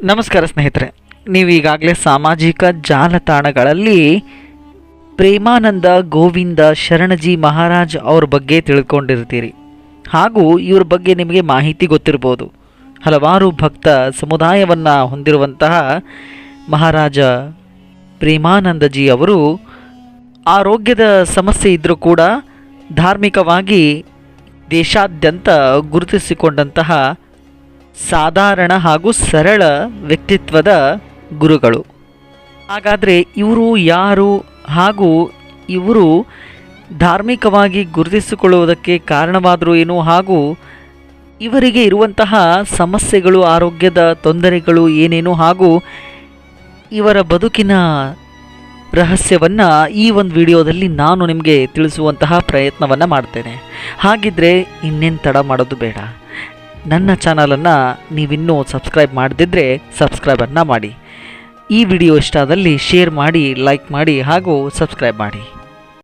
ನಮಸ್ಕಾರ ಸ್ನೇಹಿತರೆ, ನೀವು ಈಗಾಗಲೇ ಸಾಮಾಜಿಕ ಜಾಲತಾಣಗಳಲ್ಲಿ ಪ್ರೇಮಾನಂದ ಗೋವಿಂದ ಶರಣಜಿ ಮಹಾರಾಜ್ ಅವ್ರ ಬಗ್ಗೆ ತಿಳ್ಕೊಂಡಿರ್ತೀರಿ. ಹಾಗೂ ಇವ್ರ ಬಗ್ಗೆ ನಿಮಗೆ ಮಾಹಿತಿ ಗೊತ್ತಿರ್ಬೋದು. ಹಲವಾರು ಭಕ್ತ ಸಮುದಾಯವನ್ನು ಹೊಂದಿರುವಂತಹ ಮಹಾರಾಜ ಪ್ರೇಮಾನಂದಜಿ ಅವರು ಆರೋಗ್ಯದ ಸಮಸ್ಯೆ ಇದ್ದರೂ ಕೂಡ ಧಾರ್ಮಿಕವಾಗಿ ದೇಶಾದ್ಯಂತ ಗುರುತಿಸಿಕೊಂಡಂತಹ ಸಾಧಾರಣ ಹಾಗೂ ಸರಳ ವ್ಯಕ್ತಿತ್ವದ ಗುರುಗಳು. ಹಾಗಾದರೆ ಇವರು ಯಾರು ಹಾಗೂ ಇವರು ಧಾರ್ಮಿಕವಾಗಿ ಗುರುತಿಸಿಕೊಳ್ಳುವುದಕ್ಕೆ ಕಾರಣವಾದರೂ ಏನು ಹಾಗೂ ಇವರಿಗೆ ಇರುವಂತಹ ಸಮಸ್ಯೆಗಳು, ಆರೋಗ್ಯದ ತೊಂದರೆಗಳು ಏನೇನು ಹಾಗೂ ಇವರ ಬದುಕಿನ ರಹಸ್ಯವನ್ನು ಈ ಒಂದು ವಿಡಿಯೋದಲ್ಲಿ ನಾನು ನಿಮಗೆ ತಿಳಿಸುವಂತಹ ಪ್ರಯತ್ನವನ್ನು ಮಾಡ್ತೇನೆ. ಹಾಗಿದ್ದರೆ ಇನ್ನೇನು ತಡ ಮಾಡೋದು ಬೇಡ. ನನ್ನ ಚಾನಲನ್ನು ನೀವಿನ್ನೂ ಸಬ್ಸ್ಕ್ರೈಬ್ ಮಾಡದಿದ್ದರೆ ಸಬ್ಸ್ಕ್ರೈಬನ್ನು ಮಾಡಿ. ಈ ವಿಡಿಯೋ ಇಷ್ಟ ಆದಲ್ಲಿ ಶೇರ್ ಮಾಡಿ, ಲೈಕ್ ಮಾಡಿ ಹಾಗೂ ಸಬ್ಸ್ಕ್ರೈಬ್ ಮಾಡಿ.